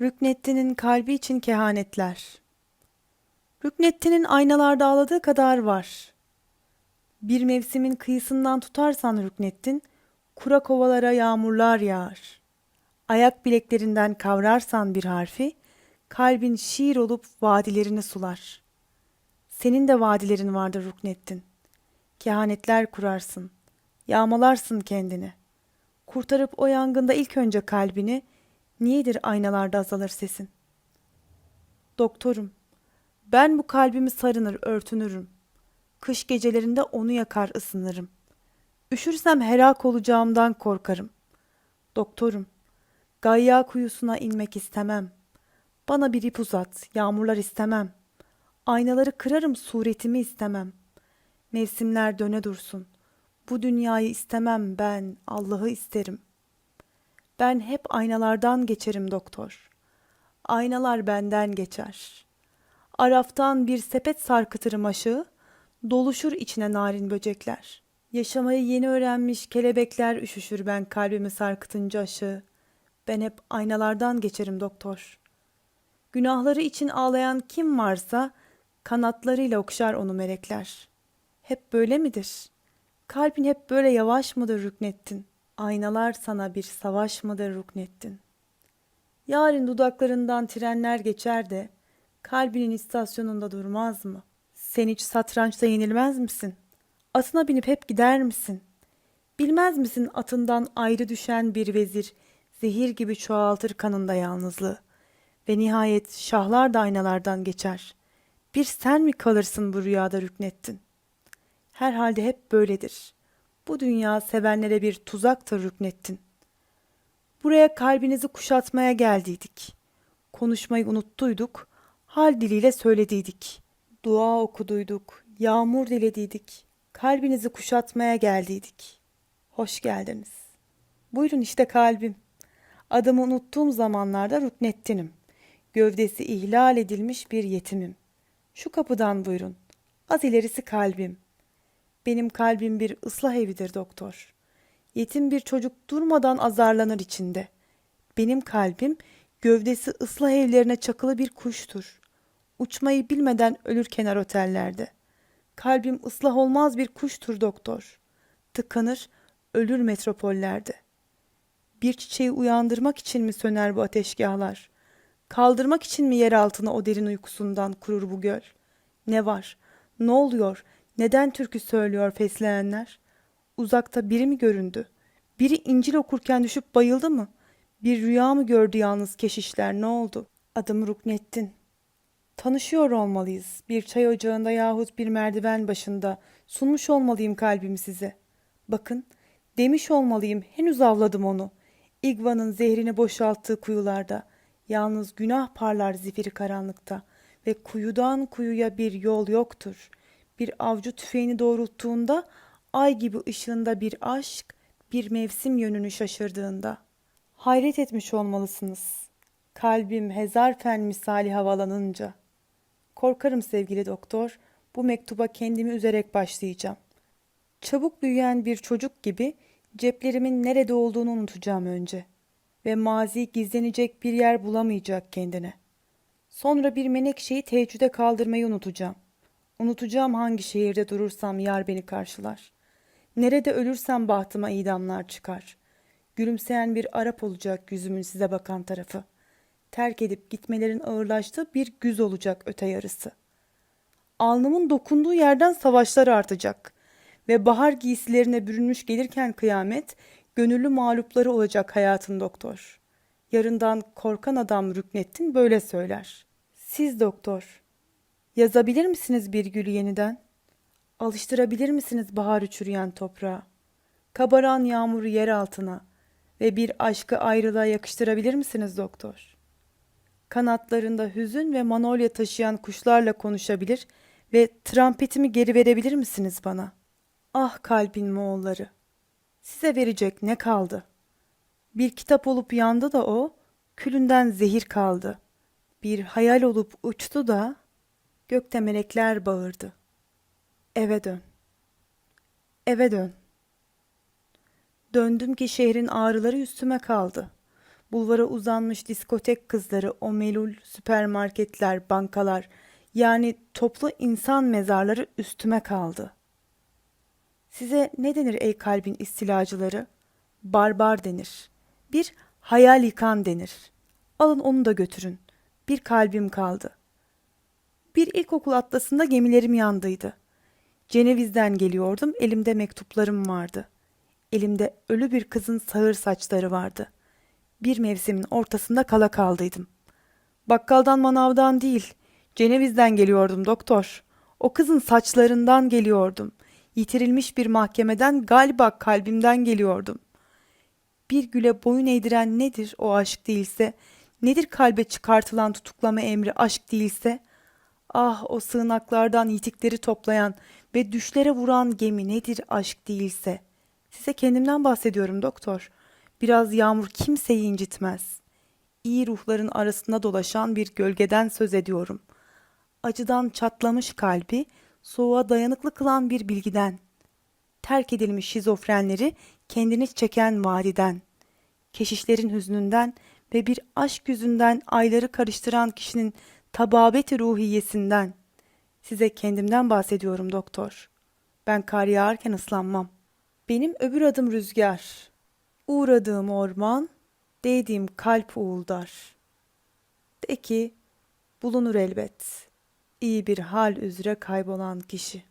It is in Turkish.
Rüknettin'in kalbi için kehanetler. Rüknettin'in aynalarda ağladığı kadar var. Bir mevsimin kıyısından tutarsan Rüknettin, kura kovalara yağmurlar yağar. Ayak bileklerinden kavrarsan bir harfi, kalbin şiir olup vadilerini sular. Senin de vadilerin vardır Rüknettin. Kehanetler kurarsın, yağmalarsın kendini. Kurtarıp o yangında ilk önce kalbini, niyedir aynalarda azalır sesin? Doktorum, ben bu kalbimi sarınır, örtünürüm. Kış gecelerinde onu yakar ısınırım. Üşürsem helak olacağımdan korkarım. Doktorum, Gayya kuyusuna inmek istemem. Bana bir ip uzat, yağmurlar istemem. Aynaları kırarım, suretimi istemem. Mevsimler döne dursun. Bu dünyayı istemem ben, Allah'ı isterim. Ben hep aynalardan geçerim doktor. Aynalar benden geçer. Araftan bir sepet sarkıtırım aşağı, doluşur içine narin böcekler. Yaşamayı yeni öğrenmiş kelebekler üşüşür ben kalbimi sarkıtınca aşağı. Ben hep aynalardan geçerim doktor. Günahları için ağlayan kim varsa kanatlarıyla okşar onu melekler. Hep böyle midir? Kalbin hep böyle yavaş mıdır Rüknettin? Aynalar sana bir savaş mıdır Rüknettin? Yarın dudaklarından trenler geçer de kalbinin istasyonunda durmaz mı? Sen hiç satrançta yenilmez misin? Atına binip hep gider misin? Bilmez misin atından ayrı düşen bir vezir zehir gibi çoğaltır kanında yalnızlığı ve nihayet şahlar da aynalardan geçer. Bir sen mi kalırsın bu rüyada Rüknettin? Herhalde hep böyledir. Bu dünya sevenlere bir tuzaktır Rüknettin. Buraya kalbinizi kuşatmaya geldiydik. Konuşmayı unuttuyduk, hal diliyle söylediydik. Dua okuduyduk, yağmur dilediydik. Kalbinizi kuşatmaya geldiydik. Hoş geldiniz. Buyurun işte kalbim. Adımı unuttuğum zamanlarda Rüknettin'im. Gövdesi ihlal edilmiş bir yetimim. Şu kapıdan buyurun. Az ilerisi kalbim. Benim kalbim bir ıslah evidir doktor. Yetim bir çocuk durmadan azarlanır içinde. Benim kalbim gövdesi ıslah evlerine çakılı bir kuştur. Uçmayı bilmeden ölür kenar otellerde. Kalbim ıslah olmaz bir kuştur doktor. Tıkanır, ölür metropollerde. Bir çiçeği uyandırmak için mi söner bu ateşgahlar? Kaldırmak için mi yer altına o derin uykusundan kurur bu göl? Ne var? Ne oluyor? Neden türkü söylüyor fesleğenler? Uzakta biri mi göründü? Biri İncil okurken düşüp bayıldı mı? Bir rüya mı gördü yalnız keşişler ne oldu? Adımı Ruknettin. Tanışıyor olmalıyız. Bir çay ocağında yahut bir merdiven başında sunmuş olmalıyım kalbimi size. Bakın, demiş olmalıyım henüz avladım onu. İgvanın zehrini boşalttığı kuyularda. Yalnız günah parlar zifiri karanlıkta ve kuyudan kuyuya bir yol yoktur. Bir avcı tüfeğini doğrulttuğunda ay gibi ışığında bir aşk, bir mevsim yönünü şaşırdığında. Hayret etmiş olmalısınız. Kalbim hezarfen misali havalanınca. Korkarım sevgili doktor, bu mektuba kendimi üzerek başlayacağım. Çabuk büyüyen bir çocuk gibi ceplerimin nerede olduğunu unutacağım önce ve mazi gizlenecek bir yer bulamayacak kendine. Sonra bir menekşeyi teheccüde kaldırmayı unutacağım. Unutacağım hangi şehirde durursam yar beni karşılar. Nerede ölürsem bahtıma idamlar çıkar. Gülümseyen bir Arap olacak yüzümün size bakan tarafı. Terk edip gitmelerin ağırlaştığı bir güz olacak öte yarısı. Alnımın dokunduğu yerden savaşlar artacak ve bahar giysilerine bürünmüş gelirken kıyamet, gönüllü mağlupları olacak hayatın doktor. Yarından korkan adam Rüknettin böyle söyler. Siz doktor, yazabilir misiniz bir gülü yeniden? Alıştırabilir misiniz baharı çürüyen toprağa? Kabaran yağmuru yer altına ve bir aşkı ayrılığa yakıştırabilir misiniz doktor? Kanatlarında hüzün ve manolya taşıyan kuşlarla konuşabilir ve trampetimi geri verebilir misiniz bana? Ah kalbin Moğolları! Size verecek ne kaldı? Bir kitap olup yandı da o, külünden zehir kaldı. Bir hayal olup uçtu da, gökte melekler bağırdı. Eve dön. Eve dön. Döndüm ki şehrin ağrıları üstüme kaldı. Bulvara uzanmış diskotek kızları, o melul süpermarketler, bankalar, yani toplu insan mezarları üstüme kaldı. Size ne denir ey kalbin istilacıları? Barbar denir. Bir hayal yıkan denir. Alın onu da götürün. Bir kalbim kaldı. Bir ilkokul atlasında gemilerim yandıydı. Ceneviz'den geliyordum, elimde mektuplarım vardı. Elimde ölü bir kızın sağır saçları vardı. Bir mevsimin ortasında kala kaldıydım. Bakkaldan manavdan değil, Ceneviz'den geliyordum doktor. O kızın saçlarından geliyordum. Yitirilmiş bir mahkemeden galiba kalbimden geliyordum. Bir güle boyun eğdiren nedir o aşk değilse? Nedir kalbe çıkartılan tutuklama emri aşk değilse? Ah o sığınaklardan yitikleri toplayan ve düşlere vuran gemi nedir aşk değilse? Size kendimden bahsediyorum doktor. Biraz yağmur kimseyi incitmez. İyi ruhların arasında dolaşan bir gölgeden söz ediyorum. Acıdan çatlamış kalbi soğuğa dayanıklı kılan bir bilgiden. Terk edilmiş şizofrenleri kendini çeken vadiden. Keşişlerin hüznünden ve bir aşk yüzünden ayları karıştıran kişinin tababeti ruhiyesinden. Size kendimden bahsediyorum doktor. Ben kar yağarken ıslanmam. Benim öbür adım rüzgar. Uğradığım orman, değdiğim kalp uğuldar. De ki, bulunur elbet. İyi bir hal üzere kaybolan kişi.